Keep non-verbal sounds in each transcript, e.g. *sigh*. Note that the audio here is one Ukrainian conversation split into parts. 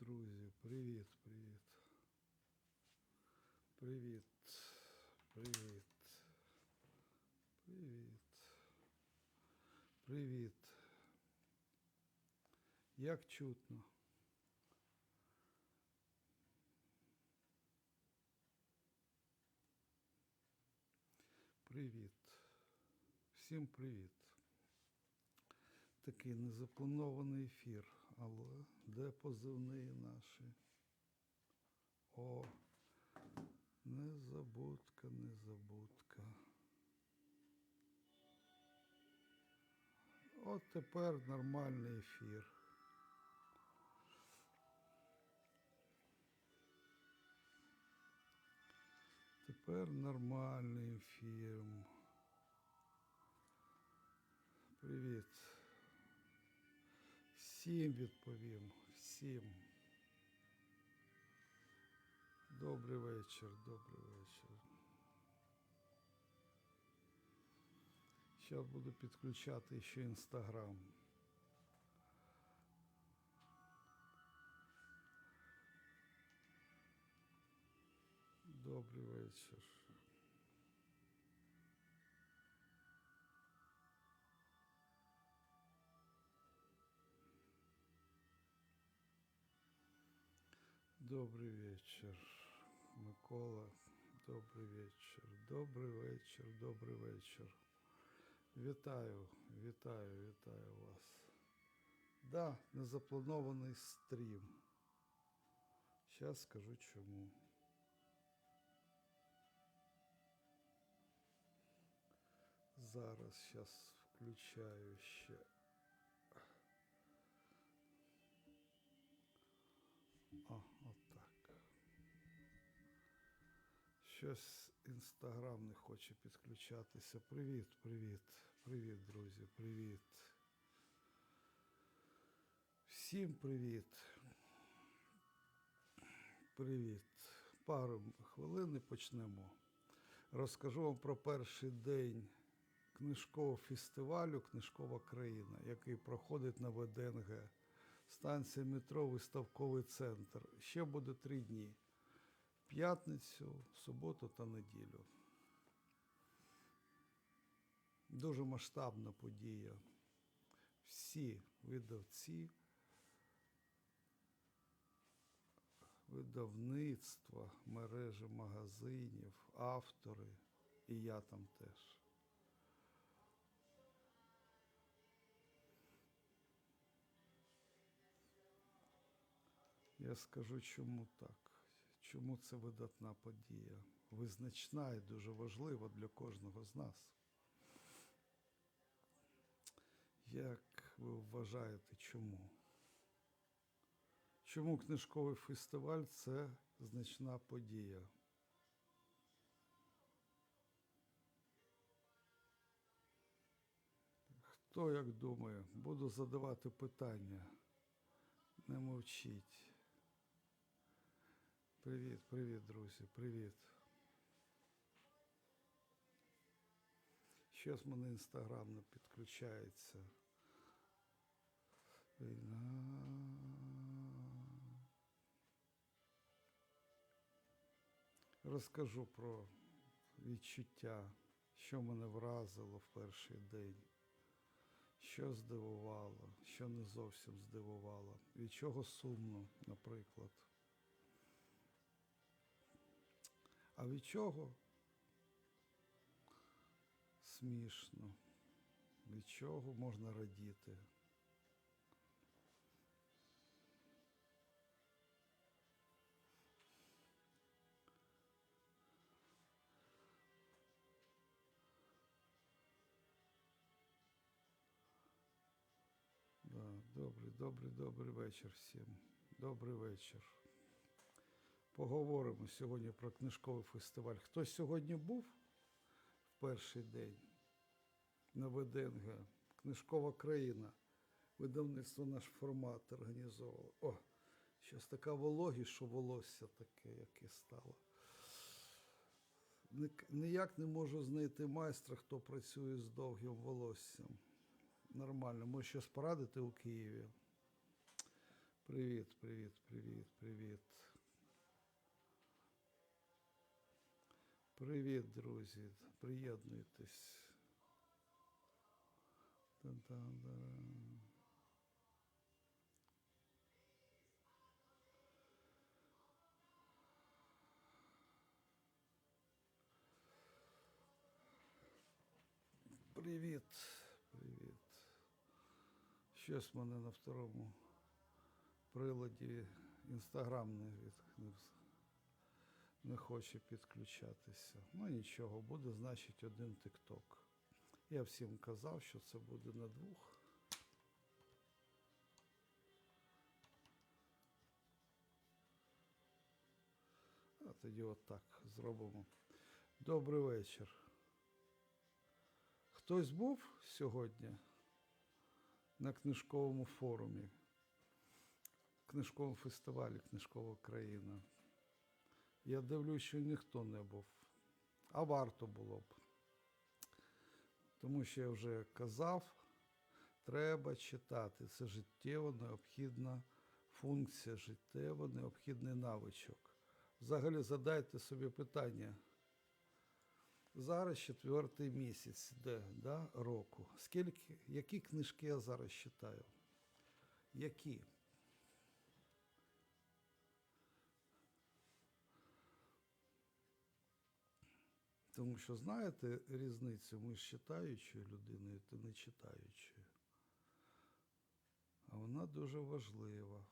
друзі, привіт, привіт. Привіт. Привіт. Привіт. Привіт. Як чутно? Привіт. Всім привіт. Такий незапланований ефір, але де позивні наші? О, незабудка, незабудка. От тепер нормальний ефір. Тепер нормальний ефір. Всім відповім. Всім. Добрий вечір, добрий вечір. Зараз буду підключати ще інстаграм. Добрий вечір. Добрий вечір, Микола. Добрий вечір. Добрий вечір, добрий вечір. Вітаю, вітаю, вітаю вас. Да, незапланований стрім. Зараз скажу чому. Зараз зараз включаю ще. Щось інстаграм не хоче підключатися. Привіт, привіт, привіт, друзі, привіт. Всім привіт. Привіт. Пару хвилин і почнемо. Розкажу вам про перший день книжкового фестивалю Книжкова країна, який проходить на ВДНГ. Станція метро, виставковий центр. Ще буде три дні. П'ятницю, суботу та неділю. Дуже масштабна подія. Всі видавці, видавництва, мережі магазинів, автори, і я там теж. Я скажу, чому так. Чому це видатна подія? Визначна і дуже важлива для кожного з нас. Як ви вважаєте, чому? Чому книжковий фестиваль це значна подія? Хто як думає? Буду задавати питання. Не мовчіть. Привіт, привіт, друзі, привіт. Щось мене інстаграм не підключається. Війна. Розкажу про відчуття, що мене вразило в перший день, що здивувало, що не зовсім здивувало, від чого сумно, наприклад. А від чого смішно, від чого можна радіти. Да, добрий, добрий, добрий вечір всім. Добрий вечір. Поговоримо сьогодні про книжковий фестиваль. Хтось сьогодні був в перший день на ВДНГ? Книжкова країна. Видавництво наш формат організовувало. О, щось така вологість, що волосся таке, яке стало. Ніяк не можу знайти майстра, хто працює з довгим волоссям. Нормально. Може щось порадити у Києві. Привіт, привіт, привіт, привіт. Привіт, друзі. Приєднуйтесь. Привіт, привіт. Щось мене на второму приладі інстаграм не, від, не, хоче підключатися. Ну нічого, буде, значить, один тикток. Я всім казав, що це буде на двох. А тоді отак зробимо. Добрий вечір. Хтось був сьогодні на книжковому форумі, книжковому фестивалі Книжкова країна. Я дивлюсь, що ніхто не був. А варто було б. Тому що я вже казав, треба читати. Це життєво необхідна функція, життєво необхідний навичок. Взагалі задайте собі питання. Зараз четвертий місяць де, да, року. Скільки, які книжки я зараз читаю? Які? Тому що знаєте різницю між читаючою людиною та не читаючою. А вона дуже важлива.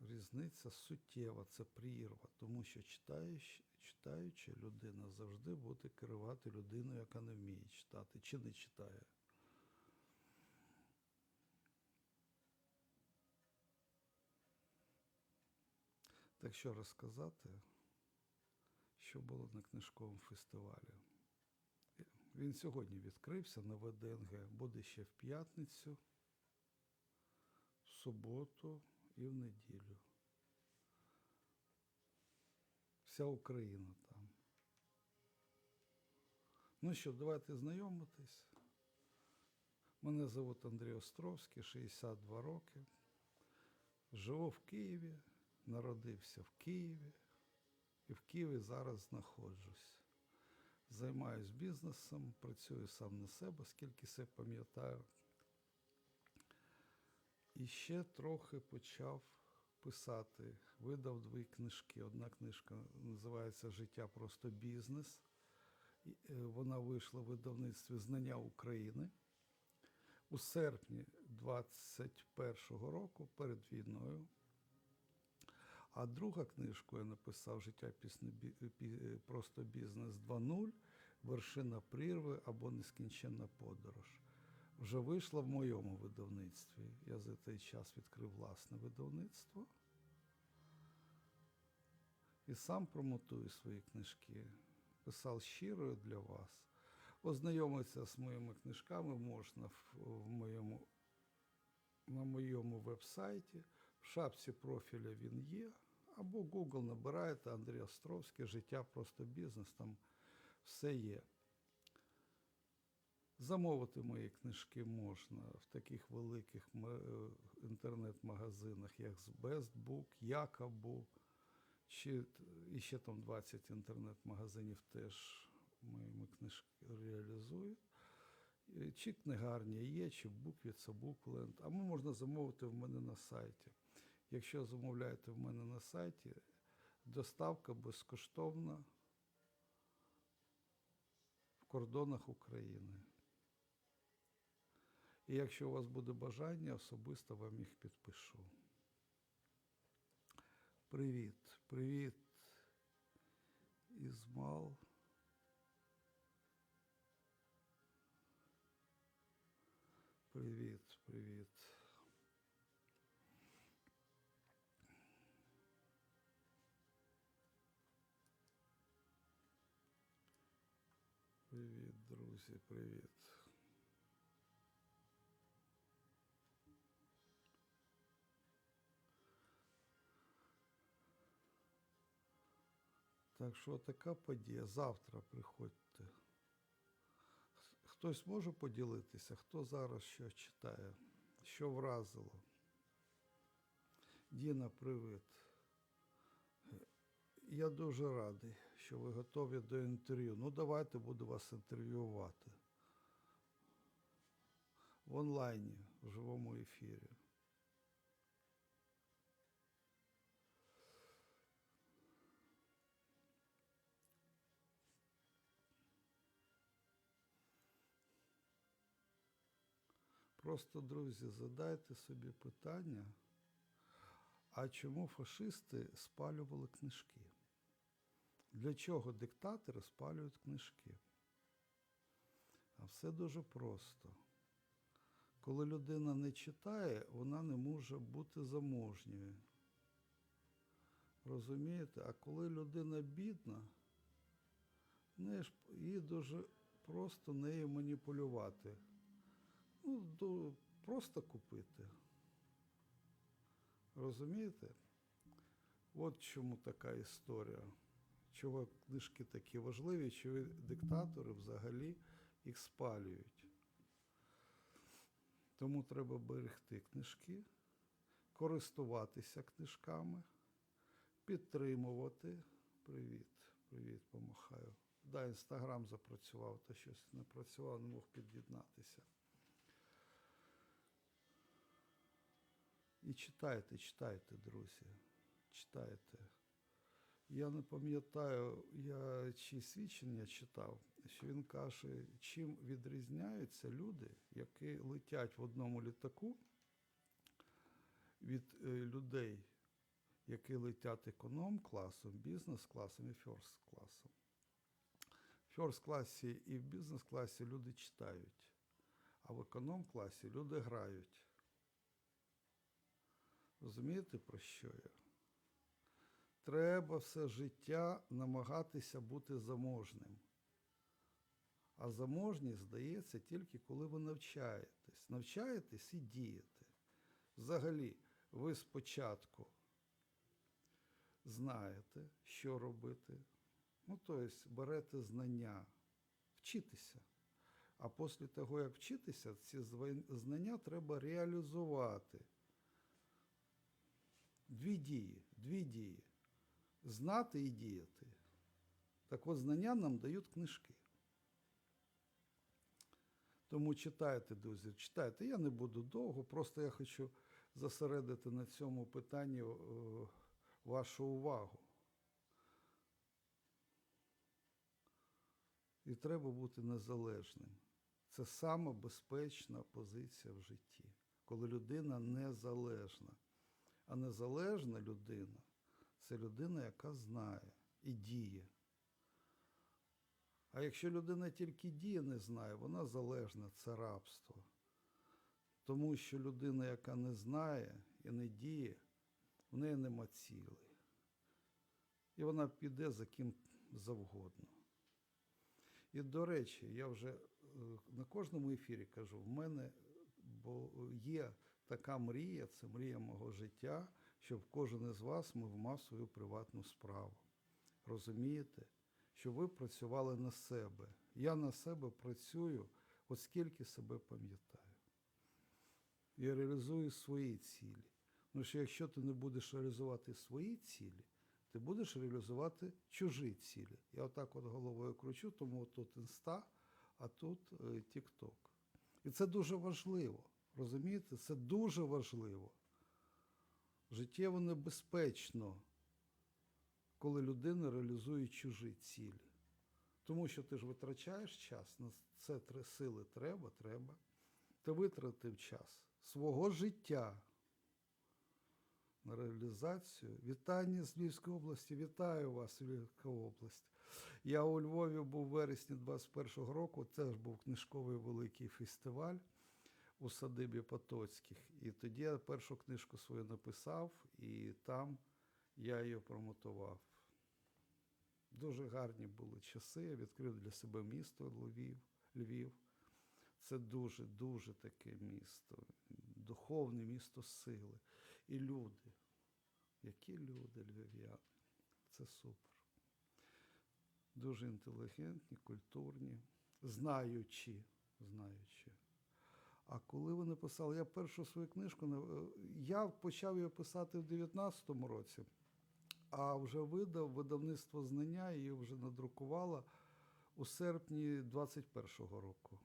Різниця суттєва, це прірва, тому що читаюча, читаюча людина завжди буде керувати людиною, яка не вміє читати чи не читає. Так що розказати, що було на книжковому фестивалі? Він сьогодні відкрився на ВДНГ, буде ще в п'ятницю, в суботу і в неділю. Вся Україна там. Ну що, давайте знайомитись. Мене звуть Андрій Островський, 62 роки. Живу в Києві, народився в Києві і в Києві зараз знаходжусь. Займаюсь бізнесом, працюю сам на себе, скільки себе пам'ятаю. І ще трохи почав писати. Видав дві книжки. Одна книжка називається Життя просто бізнес. Е, Вона вийшла в видавництві Знання України у серпні 21-го року перед війною. А друга книжку я написав Життя пісне просто бізнес 2.0, вершина прірви або нескінченна подорож. Вже вийшла в моєму видавництві. Я за цей час відкрив власне видавництво. І сам промотую свої книжки. Писав щиро для вас. Ознайомитися з моїми книжками можна в моєму, на моєму веб-сайті. В шапці профіля він є. Або Google набираєте Андрій Островський, життя просто бізнес, там все є. Замовити мої книжки можна в таких великих е, інтернет-магазинах, як Best Book, Якабу, чи і ще там 20 інтернет-магазинів теж мої книжки реалізують. Е, Чи книгарня є, чи Буквіца, Букленд. А можна замовити в мене на сайті. Якщо замовляєте в мене на сайті, доставка безкоштовна в кордонах України. І якщо у вас буде бажання, особисто вам їх підпишу. Привіт, привіт, Ізмал. Привіт, привіт. Друзі, привіт. Так що така подія. Завтра приходьте. Хтось може поділитися, хто зараз що читає, що вразило. Діна, привіт. Я дуже радий, що ви готові до інтерв'ю. Ну, давайте буду вас інтерв'ювати. В онлайні, в живому ефірі. Просто, друзі, задайте собі питання, а чому фашисти спалювали книжки? Для чого диктатори спалюють книжки? А все дуже просто. Коли людина не читає, вона не може бути заможньою. Розумієте? А коли людина бідна, їй дуже просто нею маніпулювати. Ну, просто купити. Розумієте? От чому така історія. Чого книжки такі важливі, чого диктатори взагалі їх спалюють. Тому треба берегти книжки, користуватися книжками, підтримувати. Привіт, привіт, помахаю. Да, інстаграм запрацював, та щось не працював, не мог під'єднатися. І читайте, читайте, друзі. Читайте. Я не пам'ятаю, я чи свідчення читав, що він каже, чим відрізняються люди, які летять в одному літаку від е, людей, які летять економ-класом, бізнес-класом і ферст-класом. В ферст-класі і в бізнес-класі люди читають, а в економ-класі люди грають. Розумієте, про що я? Треба все життя намагатися бути заможним. А заможність здається тільки коли ви навчаєтесь. Навчаєтесь і дієте. Взагалі, ви спочатку знаєте, що робити. Ну, тобто берете знання, вчитися. А після того, як вчитися, ці знання треба реалізувати. Дві дії, дві дії. Знати і діяти. Так от знання нам дають книжки. Тому читайте, друзі, читайте. Я не буду довго, просто я хочу зосередити на цьому питанні е, вашу увагу. І треба бути незалежним. Це сама безпечна позиція в житті, коли людина незалежна. А незалежна людина це людина, яка знає і діє. А якщо людина тільки діє, не знає, вона залежна, це рабство. Тому що людина, яка не знає і не діє, в неї нема цілей. І вона піде за ким завгодно. І до речі, я вже е, на кожному ефірі кажу, в мене бо є така мрія, це мрія мого життя, щоб кожен із вас мав свою приватну справу. Розумієте? Щоб ви працювали на себе. Я на себе працюю, оскільки себе пам'ятаю. Я реалізую свої цілі. Ну що якщо ти не будеш реалізувати свої цілі, ти будеш реалізувати чужі цілі. Я отак от головою кручу, тому тут інста, а тут е, тік-ток. І це дуже важливо. Розумієте? Це дуже важливо. Життєво небезпечно, коли людина реалізує чужі цілі. Тому що ти ж витрачаєш час, на це три сили треба, треба. Ти витратив час свого життя на реалізацію. Вітання з Львівської області. Вітаю вас, Львівська область. Я у Львові був в вересні 21-го року. Це ж був книжковий великий фестиваль у садибі Потоцьких. І тоді я першу книжку свою написав, і там я її промотував. Дуже гарні були часи. Я відкрив для себе місто Львів. Львів. Це дуже, дуже таке місто, духовне місто сили. І люди. Які люди львів'яни. Це супер. Дуже інтелігентні, культурні, знаючі, знаючі. А коли вони писали, я першу свою книжку е, я почав її писати в 19-му році, а вже видав видавництво знання, її вже надрукувало у серпні 21-го року.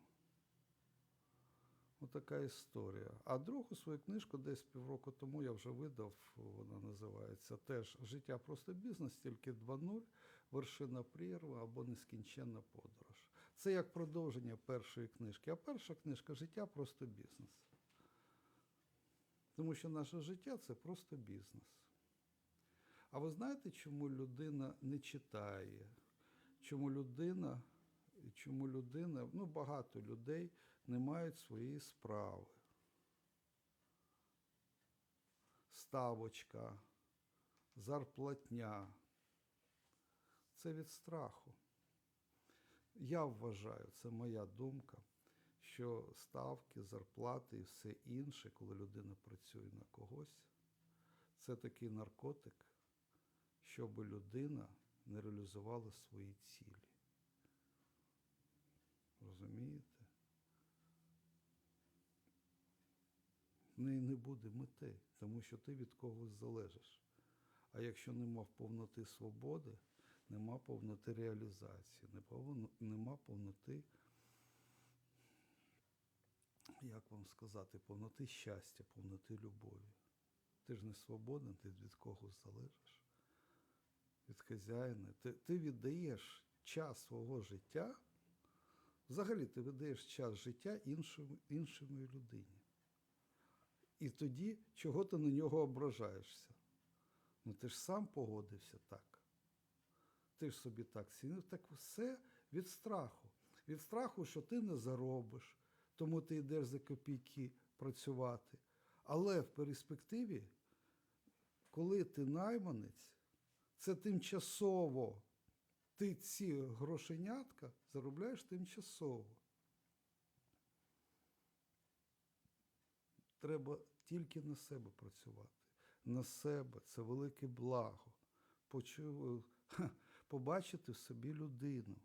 Отака історія. А другу свою книжку десь півроку тому я вже видав, вона називається теж Життя просто бізнес, тільки 2.0, вершина прірва або нескінченна подорож. Це як продовження першої книжки. А перша книжка Життя просто бізнес. Тому що наше життя це просто бізнес. А ви знаєте, чому людина не читає? Чому людина, чому людина, ну багато людей не мають своєї справи? Ставочка, зарплатня. Це від страху. Я вважаю, це моя думка, що ставки, зарплати і все інше, коли людина працює на когось, це такий наркотик, щоб людина не реалізувала свої цілі. Розумієте? В неї не буде мети, тому що ти від когось залежиш. А якщо нема повноти свободи, нема повноти реалізації, нема повноти, як вам сказати, повноти щастя, повноти любові. Ти ж не свободен, ти від когось залежиш. Від хазяїна. Ти, ти віддаєш час свого життя. Взагалі ти віддаєш час життя іншому, іншому людині. І тоді, чого ти на нього ображаєшся? Ну ти ж сам погодився так. Ти ж собі так цінив. Так все від страху. Від страху, що ти не заробиш, тому ти йдеш за копійки працювати. Але в перспективі, коли ти найманець, це тимчасово. Ти ці грошенятка заробляєш тимчасово. Треба тільки на себе працювати. На себе це велике благо. Почу... ха, побачити в собі людину.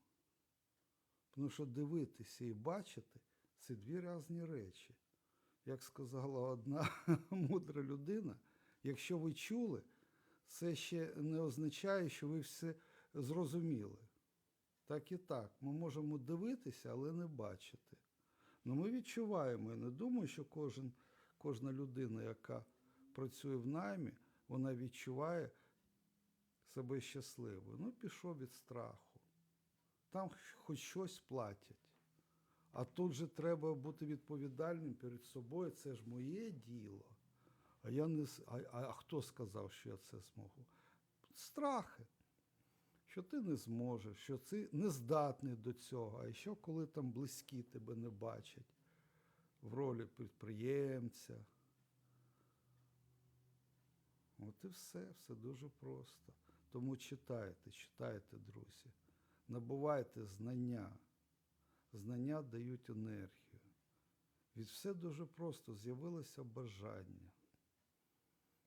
Тому що дивитися і бачити це дві різні речі. Як сказала одна *laughs* мудра людина, якщо ви чули, це ще не означає, що ви все зрозуміли. Так і так. Ми можемо дивитися, але не бачити. Ну ми відчуваємо. Я не думаю, що кожен, кожна людина, яка працює в наймі, вона відчуває себе щасливою. Ну, пішов від страху. Там хоч щось платять. А тут же треба бути відповідальним перед собою. Це ж моє діло. А я не а, а, а хто сказав, що я це зможу? Страхи. Що ти не зможеш, що ти не здатний до цього, а що коли там близькі тебе не бачать в ролі підприємця. От і все, все дуже просто. Тому читайте, читайте, друзі. Набувайте знання. Знання дають енергію. Від все дуже просто з'явилося бажання.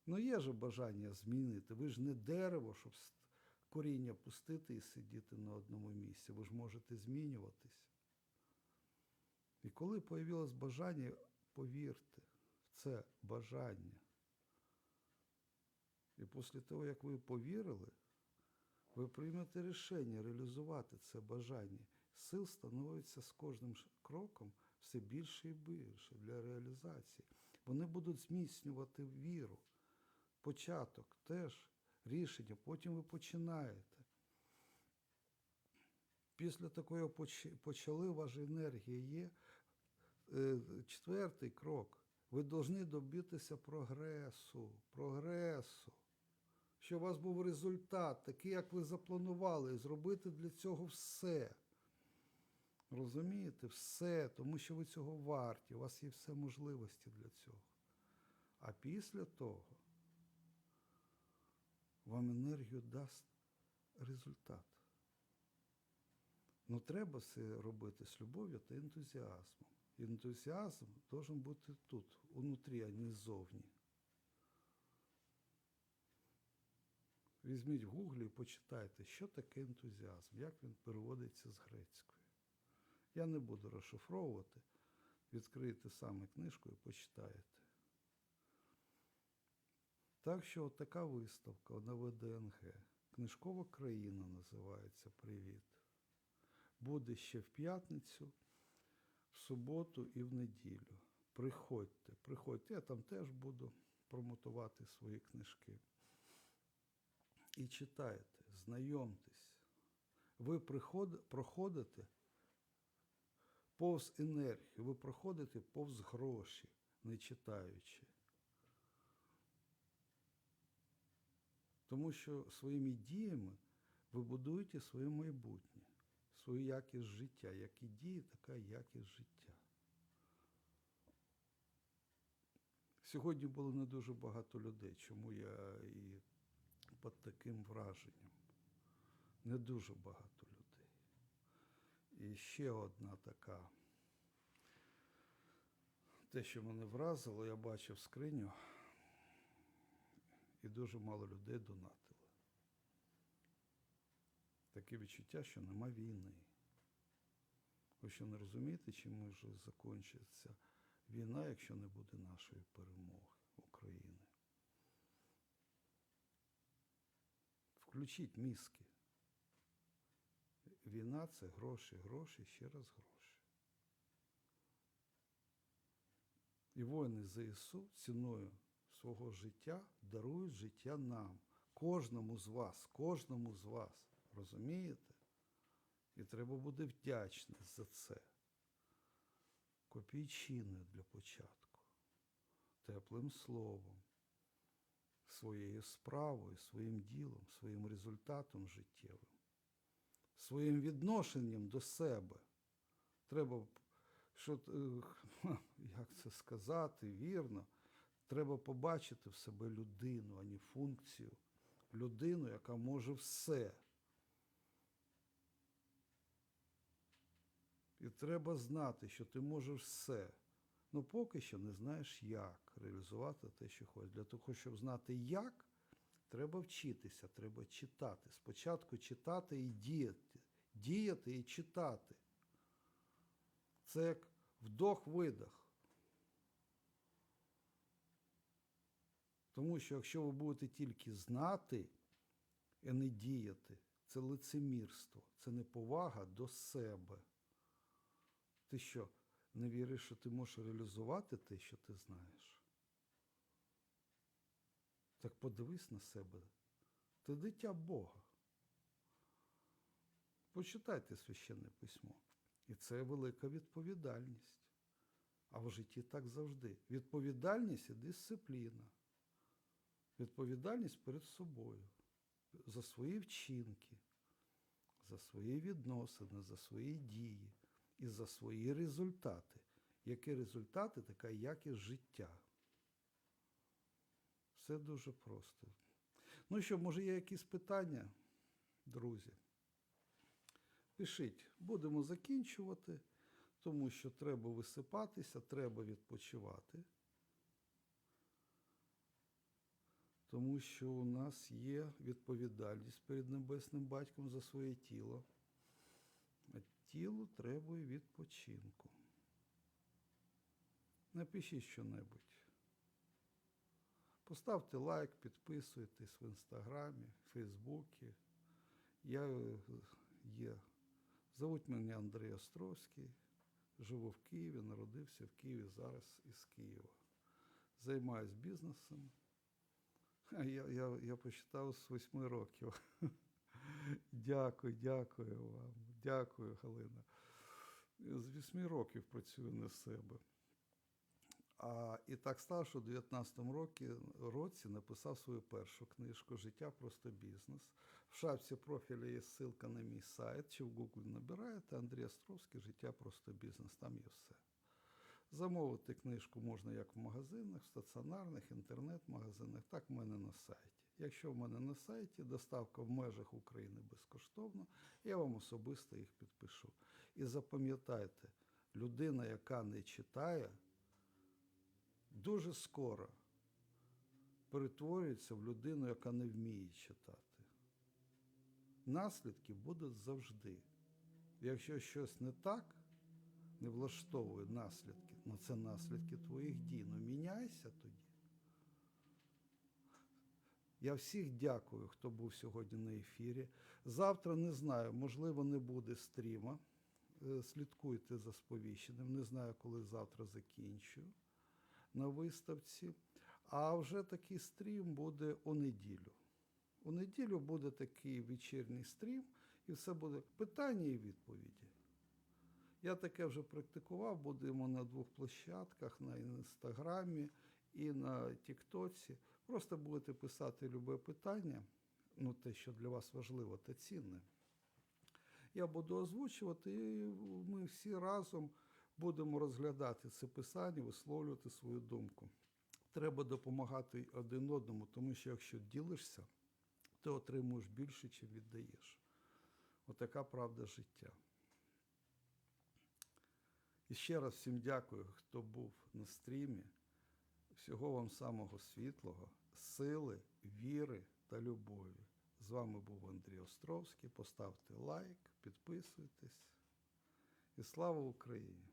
Ну, є же бажання змінити. Ви ж не дерево, щоб коріння пустити і сидіти на одному місці. Ви ж можете змінюватись. І коли появилось бажання, повірте це бажання. І після того, як ви повірили, ви приймете рішення реалізувати це бажання. Сил становиться з кожним кроком все більше і більше для реалізації. Вони будуть зміцнювати віру. Початок теж рішення, потім ви починаєте. Після такого почали, ваша енергія є. Е, Четвертий крок. Ви повинні добитися прогресу, прогресу. Щоб у вас був результат, такий, як ви запланували, і зробити для цього все. Розумієте, все, тому що ви цього варті, у вас є все можливості для цього. А після того вам енергію дасть результат. Ну, треба це робити з любов'ю та ентузіазмом. Ентузіазм должен бути тут, унутрі, а не ззовні. Візьміть в гуглі і почитайте, що таке ентузіазм, як він переводиться з грецької. Я не буду розшифровувати. відкриєте саме книжку і почитаєте. Так що така виставка на ВДНГ. Книжкова країна називається Привіт. Буде ще в п'ятницю, в суботу і в неділю. Приходьте, приходьте. Я там теж буду промотувати свої книжки. І читайте, знайомтесь. Ви приход- проходите повз енергію, ви проходите повз гроші, не читаючи. Тому що своїми діями ви будуєте своє майбутнє, свою якість життя. Як і дії, така якість життя. Сьогодні було не дуже багато людей, чому я і під таким враженням. Не дуже багато людей. І ще одна така. Те, що мене вразило, я бачив скриню, і дуже мало людей донатило. Таке відчуття, що нема війни. Ви що не розумієте, чим може закінчиться війна, якщо не буде нашої перемоги України? Включіть мізки. Війна це гроші, гроші, ще раз гроші. І воїни ЗСУ ціною свого життя дарують життя нам, кожному з вас, кожному з вас. Розумієте? І треба бути вдячність за це. Копійчиною для початку, теплим словом, своєю справою, своїм ділом, своїм результатом життєвим, своїм відношенням до себе. Треба, що, е, *laughs* як це сказати, вірно, треба побачити в себе людину, а не функцію. Людину, яка може все. І треба знати, що ти можеш все. Ну поки що не знаєш, як реалізувати те, що хочеш. Для того, щоб знати як, треба вчитися, треба читати. Спочатку читати і діяти. Діяти і читати. Це як вдох-видох. Тому що якщо ви будете тільки знати і не діяти, це лицемірство, це неповага до себе. Ти що, не віриш, що ти можеш реалізувати те, що ти знаєш? Так подивись на себе. Ти дитя Бога. Почитайте священне письмо. І це велика відповідальність. А в житті так завжди. Відповідальність і дисципліна. Відповідальність перед собою за свої вчинки, за свої відносини, за свої дії і за свої результати. Які результати, така якість життя. Все дуже просто. Ну що, може, є якісь питання, друзі? Пишіть, будемо закінчувати, тому що треба висипатися, треба відпочивати. Тому що у нас є відповідальність перед Небесним Батьком за своє тіло. А тілу требує відпочинку. Напишіть що-небудь. Поставте лайк, підписуйтесь в інстаграмі, Фейсбуці. Я е, є. Зовуть мене Андрій Островський. Живу в Києві, народився в Києві, зараз із Києва. Займаюсь бізнесом. Я, я, я почитав з восьми років. *laughs* Дякую, дякую вам. Дякую, Галина. З вісьми років працюю на себе. А, і так стало, що в 19-му році, році написав свою першу книжку Життя просто бізнес. В шапці профіля є ссылка на мій сайт, чи в Google набираєте Андрій Островський Життя просто бізнес. Там є все. Замовити книжку можна як в магазинах, в стаціонарних, інтернет-магазинах, так в мене на сайті. Якщо в мене на сайті доставка в межах України безкоштовно, я вам особисто їх підпишу. І запам'ятайте, людина, яка не читає, дуже скоро перетворюється в людину, яка не вміє читати. Наслідки будуть завжди. Якщо щось не так, не влаштовує наслідки. Ну це наслідки твоїх дій. Ну міняйся тоді. Я всіх дякую, хто був сьогодні на ефірі. Завтра не знаю, можливо, не буде стріма. Е, Слідкуйте за сповіщенням. Не знаю, коли завтра закінчу на виставці. А вже такий стрім буде у неділю. У неділю буде такий вечірній стрім, і все буде питання і відповіді. Я таке вже практикував, будемо на двох площадках, на інстаграмі і на Тіктоці. Просто будете писати любе питання, ну те, що для вас важливо та цінне. Я буду озвучувати, і ми всі разом будемо розглядати це писання, висловлювати свою думку. Треба допомагати один одному, тому що якщо ділишся, ти отримуєш більше, чим віддаєш. Отака правда життя. І ще раз всім дякую, хто був на стрімі. Всього вам самого світлого, сили, віри та любові. З вами був Андрій Островський. Поставте лайк, підписуйтесь. І слава Україні!